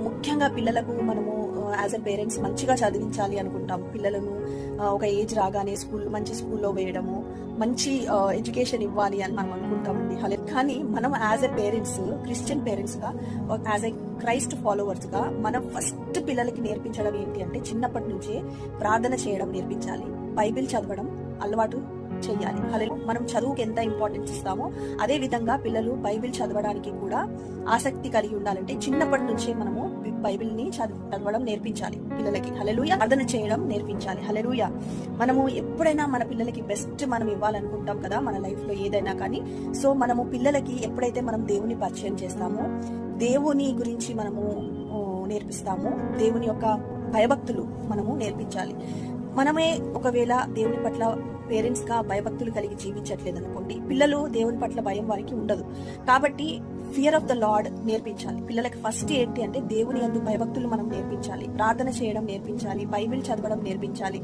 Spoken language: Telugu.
ముఖ్యంగా పిల్లలకు మనము యాజ్ అ పేరెంట్స్ మంచిగా చదివించాలి అనుకుంటాం. పిల్లలను ఒక ఏజ్ రాగానే స్కూల్ మంచి స్కూల్లో వేయడము మంచి ఎడ్యుకేషన్ ఇవ్వాలి అని మనం అనుకుంటామండి. హలే కానీ మనం యాజ్ ఎ పేరెంట్స్ క్రిస్టియన్ పేరెంట్స్గా యాజ్ ఎ క్రైస్ట్ ఫాలోవర్స్గా మనం ఫస్ట్ పిల్లలకి నేర్పించడం ఏంటి అంటే చిన్నప్పటి నుంచే ప్రార్థన చేయడం నేర్పించాలి. బైబిల్ చదవడం అలవాటు చేయాలి హలే మనం చదువుకి ఎంత ఇంపార్టెన్స్ ఇస్తామో అదే విధంగా పిల్లలు బైబిల్ చదవడానికి కూడా ఆసక్తి కలిగి ఉండాలంటే చిన్నప్పటి నుంచే మనము బైబిల్ని చదవడం నేర్పించాలి పిల్లలకి. హలలుయ అర్థన చేయడం నేర్పించాలి. హలలుయ మనము ఎప్పుడైనా మన పిల్లలకి బెస్ట్ మనం ఇవ్వాలనుకుంటాం కదా మన లైఫ్లో ఏదైనా కానీ. సో మనము పిల్లలకి ఎప్పుడైతే మనం దేవుని పరిచయం చేస్తామో దేవుని గురించి మనము నేర్పిస్తాము దేవుని యొక్క భయభక్తులు మనము నేర్పించాలి. మనమే ఒకవేళ దేవుని పట్ల పేరెంట్స్గా భయభక్తులు కలిగి జీవించట్లేదు అనుకోండి పిల్లలు దేవుని పట్ల భయం వారికి ఉండదు. కాబట్టి ఫియర్ ఆఫ్ ద లార్డ్ నేర్పించాలి. పిల్లలకి ఫస్ట్ ఏంటి అంటే దేవుని అందు భయభక్తులు మనం నేర్పించాలి. ప్రార్థన చేయడం నేర్పించాలి. బైబిల్ చదవడం నేర్పించాలి.